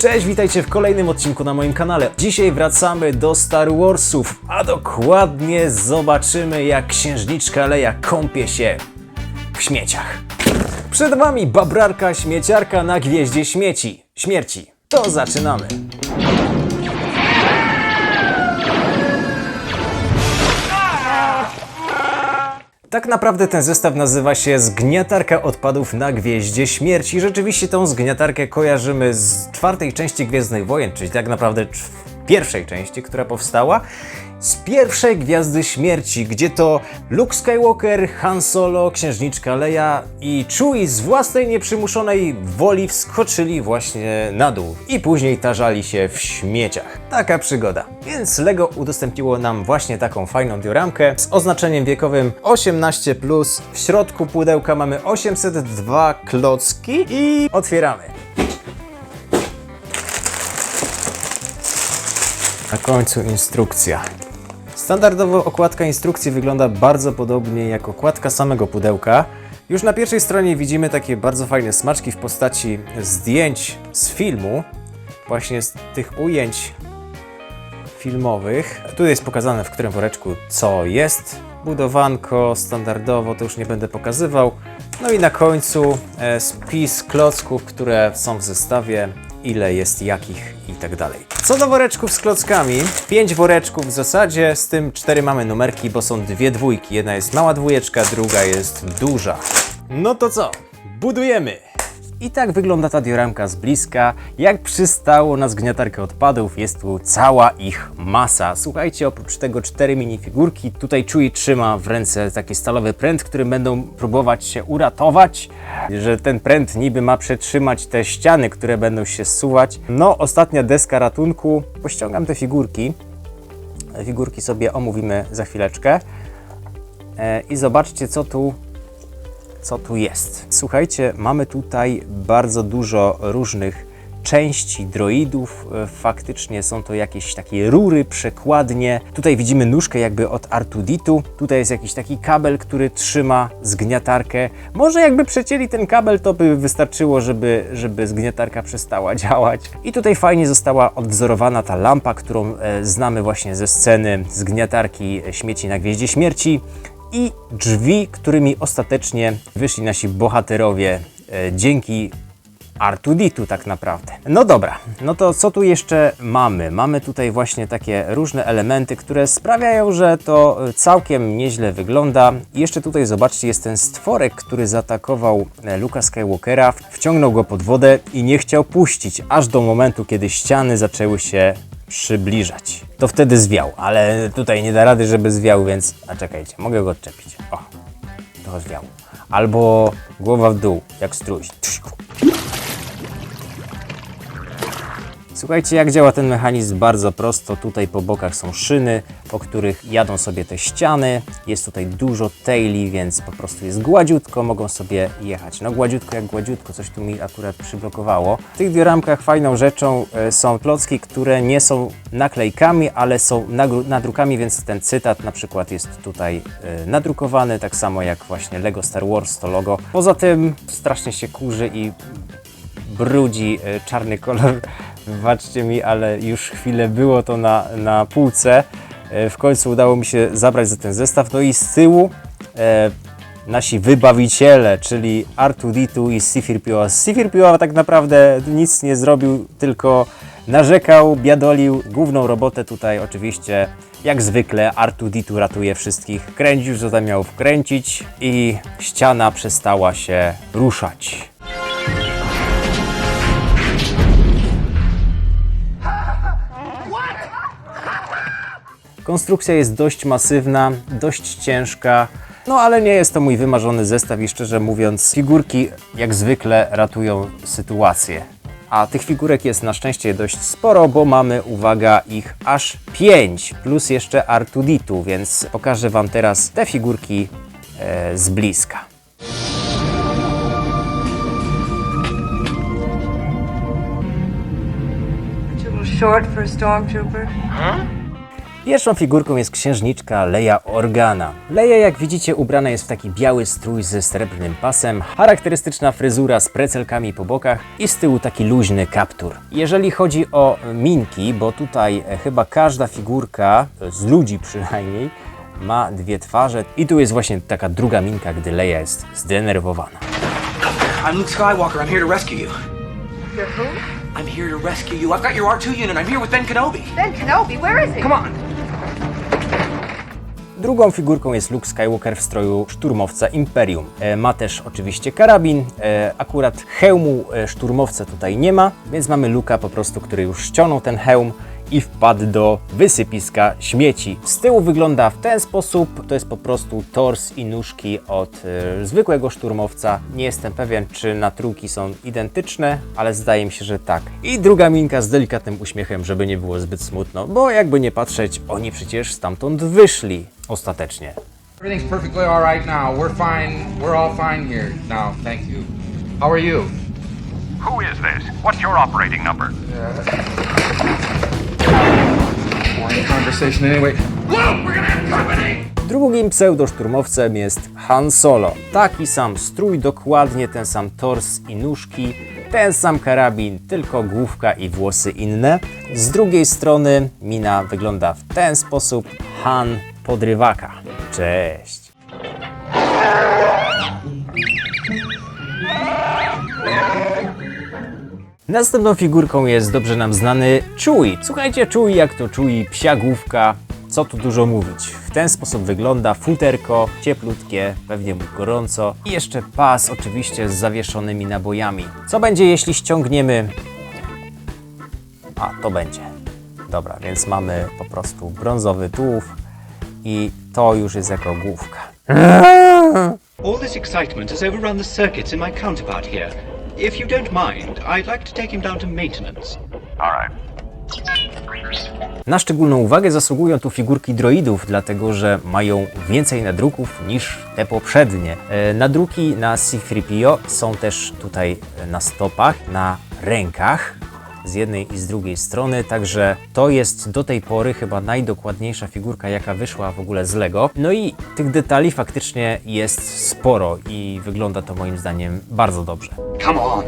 Cześć, witajcie w kolejnym odcinku na moim kanale. Dzisiaj wracamy do Star Warsów, a dokładnie zobaczymy jak księżniczka Leia kąpie się w śmieciach. Przed wami babrarka śmieciarka na gwieździe śmieci. Śmierci. To zaczynamy. Tak naprawdę ten zestaw nazywa się Zgniatarka odpadów na Gwieździe Śmierci. Rzeczywiście tą zgniatarkę kojarzymy z czwartej części Gwiezdnych Wojen, czyli tak naprawdę pierwszej części, która powstała. Z pierwszej Gwiazdy Śmierci, gdzie to Luke Skywalker, Han Solo, księżniczka Leia i Chewie z własnej nieprzymuszonej woli wskoczyli właśnie na dół i później tarzali się w śmieciach. Taka przygoda. Więc Lego udostępniło nam właśnie taką fajną dioramkę z oznaczeniem wiekowym 18+. W środku pudełka mamy 802 klocki i otwieramy. Na końcu instrukcja. Standardowo okładka instrukcji wygląda bardzo podobnie jak okładka samego pudełka. Już na pierwszej stronie widzimy takie bardzo fajne smaczki w postaci zdjęć z filmu, właśnie z tych ujęć filmowych. Tu jest pokazane w którym woreczku co jest. Budowanko standardowo, to już nie będę pokazywał. No i na końcu e, spis klocków, które są w zestawie, ile jest jakich i tak dalej. Co do woreczków z klockami, pięć woreczków w zasadzie, z tym cztery mamy numerki, bo są dwie dwójki. Jedna jest mała dwójeczka, druga jest duża. No to co? Budujemy! I tak wygląda ta dioramka z bliska. Jak przystało na zgniatarkę odpadów, jest tu cała ich masa. Słuchajcie, oprócz tego cztery minifigurki. Tutaj Chewie trzyma w ręce taki stalowy pręt, którym będą próbować się uratować. Że ten pręt niby ma przetrzymać te ściany, które będą się zsuwać. No, ostatnia deska ratunku. Pościągam te figurki. Figurki sobie omówimy za chwileczkę. E, I zobaczcie, co tu co tu jest. Słuchajcie, mamy tutaj bardzo dużo różnych części droidów. E, Faktycznie są to jakieś takie rury, przekładnie. Tutaj widzimy nóżkę jakby od Artuditu. Tutaj jest jakiś taki kabel, który trzyma zgniatarkę. Może jakby przecięli ten kabel, to by wystarczyło, żeby, żeby zgniatarka przestała działać. I tutaj fajnie została odwzorowana ta lampa, którą e, znamy właśnie ze sceny zgniatarki śmieci na Gwieździe Śmierci i drzwi, którymi ostatecznie wyszli nasi bohaterowie e, dzięki Artuditu tak naprawdę. No dobra, no to co tu jeszcze mamy? Mamy tutaj właśnie takie różne elementy, które sprawiają, że to e, całkiem nieźle wygląda. I jeszcze tutaj zobaczcie, jest ten stworek, który zaatakował e, Luka Skywalkera, wciągnął go pod wodę i nie chciał puścić, aż do momentu, kiedy ściany zaczęły się przybliżać. To wtedy zwiał, ale tutaj nie da rady, żeby zwiał, więc... A czekajcie, mogę go odczepić. O, to zwiał. Albo głowa w dół, jak strój. Słuchajcie, jak działa ten mechanizm? Bardzo prosto. Tutaj po bokach są szyny, po których jadą sobie te ściany. Jest tutaj dużo taili, więc po prostu jest gładziutko, mogą sobie jechać. No gładziutko jak gładziutko, coś tu mi akurat przyblokowało. W tych dioramkach fajną rzeczą e, są klocki, które nie są naklejkami, ale są nadrukami, więc ten cytat na przykład jest tutaj e, nadrukowany, tak samo jak właśnie Lego Star Wars to logo. Poza tym strasznie się kurzy i brudzi e, czarny kolor. Wybaczcie mi, ale już chwilę było to na, na półce. E, W końcu udało mi się zabrać za ten zestaw. No i z tyłu e, nasi wybawiciele, czyli Artuditu i Sifirpioa. Sifirpioa tak naprawdę nic nie zrobił, tylko narzekał, biadolił. Główną robotę tutaj oczywiście, jak zwykle, Artuditu ratuje wszystkich. Kręcił, co tam miał wkręcić i ściana przestała się ruszać. Konstrukcja jest dość masywna, dość ciężka, no ale nie jest to mój wymarzony zestaw i szczerze mówiąc, figurki jak zwykle ratują sytuację. A tych figurek jest na szczęście dość sporo, bo mamy, uwaga, ich aż 5, plus jeszcze Artuditu, więc pokażę Wam teraz te figurki e, z bliska. Short for a stormtrooper. Pierwszą figurką jest księżniczka Leia Organa. Leia, jak widzicie, ubrana jest w taki biały strój ze srebrnym pasem, charakterystyczna fryzura z precelkami po bokach i z tyłu taki luźny kaptur. Jeżeli chodzi o minki, bo tutaj e, chyba każda figurka, e, z ludzi przynajmniej, ma dwie twarze i tu jest właśnie taka druga minka, gdy Leia jest zdenerwowana. I'm Luke Skywalker. I'm here to rescue you. You're who? I'm here to rescue you. I've got your R2 unit. I'm here with Ben Kenobi. Ben Kenobi, where is he? Come on. Drugą figurką jest Luke Skywalker w stroju szturmowca Imperium. E, ma też oczywiście karabin, e, akurat hełmu e, szturmowca tutaj nie ma, więc mamy Luka po prostu, który już ściągnął ten hełm i wpadł do wysypiska śmieci. Z tyłu wygląda w ten sposób, to jest po prostu tors i nóżki od e, zwykłego szturmowca. Nie jestem pewien, czy natruki są identyczne, ale zdaje mi się, że tak. I druga minka z delikatnym uśmiechem, żeby nie było zbyt smutno, bo jakby nie patrzeć, oni przecież stamtąd wyszli ostatecznie. Everything's perfectly all right now. We're fine. We're all fine here now. Thank you. How are you? Who is this? What's your operating number? Boring conversation anyway. Luke, we're gonna have company! Drugim pseudoszturmowcem jest Han Solo. Taki sam strój, dokładnie ten sam tors i nóżki, ten sam karabin, tylko główka i włosy inne. Z drugiej strony mina wygląda w ten sposób. Han podrywaka. Cześć. Następną figurką jest dobrze nam znany Chewie. Słuchajcie, Chewie jak to Chewie, psia główka, co tu dużo mówić. W ten sposób wygląda futerko, cieplutkie, pewnie mu gorąco i jeszcze pas oczywiście z zawieszonymi nabojami. Co będzie jeśli ściągniemy... A, to będzie. Dobra, więc mamy po prostu brązowy tułów i to już jest jako główka. All this excitement has overrun the circuits in my counterpart here. If you don't mind, I'd like to take him down to maintenance. All right. Na szczególną uwagę zasługują tu figurki droidów, dlatego że mają więcej nadruków niż te poprzednie. E, Nadruki na C-3PO są też tutaj na stopach, na rękach z jednej i z drugiej strony, także to jest do tej pory chyba najdokładniejsza figurka, jaka wyszła w ogóle z Lego. No i tych detali faktycznie jest sporo i wygląda to moim zdaniem bardzo dobrze. Come on.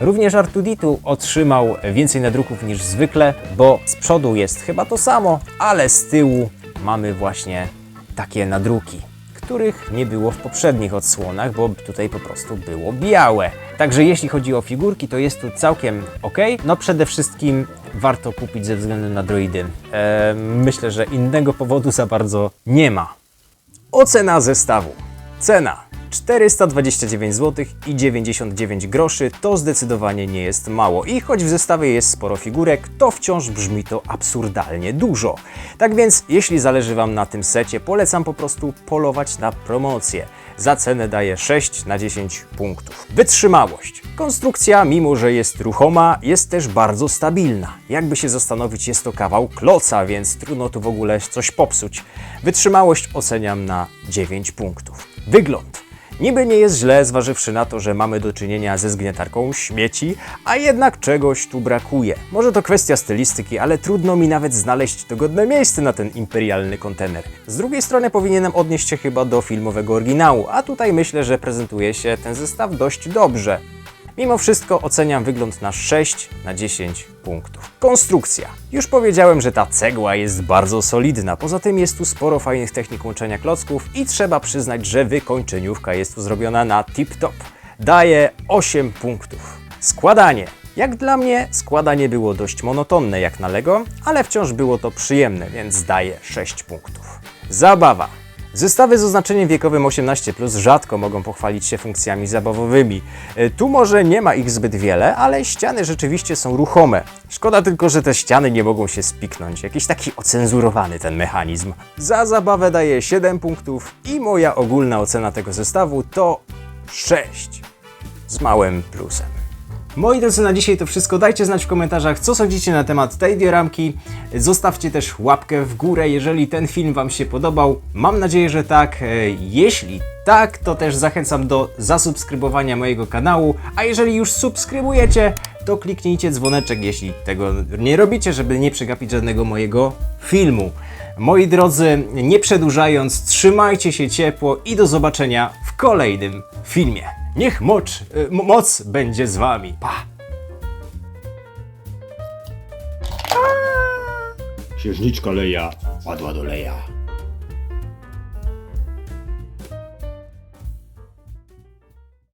Również Artuditu otrzymał więcej nadruków niż zwykle, bo z przodu jest chyba to samo, ale z tyłu mamy właśnie takie nadruki, których nie było w poprzednich odsłonach, bo tutaj po prostu było białe. Także jeśli chodzi o figurki, to jest tu całkiem ok. No przede wszystkim warto kupić ze względu na droidy. Eee, myślę, że innego powodu za bardzo nie ma. Ocena zestawu. Cena 429 zł i 99 groszy to zdecydowanie nie jest mało. I choć w zestawie jest sporo figurek, to wciąż brzmi to absurdalnie dużo. Tak więc, jeśli zależy Wam na tym secie, polecam po prostu polować na promocję. Za cenę daję 6 na 10 punktów. Wytrzymałość. Konstrukcja, mimo że jest ruchoma, jest też bardzo stabilna. Jakby się zastanowić, jest to kawał kloca, więc trudno tu w ogóle coś popsuć. Wytrzymałość oceniam na 9 punktów. Wygląd. Niby nie jest źle, zważywszy na to, że mamy do czynienia ze zgniatarką śmieci, a jednak czegoś tu brakuje. Może to kwestia stylistyki, ale trudno mi nawet znaleźć dogodne miejsce na ten imperialny kontener. Z drugiej strony powinienem odnieść się chyba do filmowego oryginału, a tutaj myślę, że prezentuje się ten zestaw dość dobrze. Mimo wszystko oceniam wygląd na 6 na 10 punktów. Konstrukcja. Już powiedziałem, że ta cegła jest bardzo solidna. Poza tym jest tu sporo fajnych technik łączenia klocków i trzeba przyznać, że wykończeniówka jest tu zrobiona na tip-top. Daje 8 punktów. Składanie. Jak dla mnie składanie było dość monotonne jak na Lego, ale wciąż było to przyjemne, więc daję 6 punktów. Zabawa. Zestawy z oznaczeniem wiekowym 18 rzadko mogą pochwalić się funkcjami zabawowymi. E, Tu może nie ma ich zbyt wiele, ale ściany rzeczywiście są ruchome. Szkoda tylko, że te ściany nie mogą się spiknąć. Jakiś taki ocenzurowany ten mechanizm. Za zabawę daję 7 punktów i moja ogólna ocena tego zestawu to 6 z małym plusem. Moi drodzy, na dzisiaj to wszystko. Dajcie znać w komentarzach, co sądzicie na temat tej dioramki. Zostawcie też łapkę w górę, jeżeli ten film Wam się podobał. Mam nadzieję, że tak. E, jeśli tak, to też zachęcam do zasubskrybowania mojego kanału. A jeżeli już subskrybujecie, to kliknijcie dzwoneczek, jeśli tego nie robicie, żeby nie przegapić żadnego mojego filmu. Moi drodzy, nie przedłużając, trzymajcie się ciepło i do zobaczenia w kolejnym filmie. Niech mocz, y, moc będzie z wami. Pa! Księżniczka Leja padła do Leja.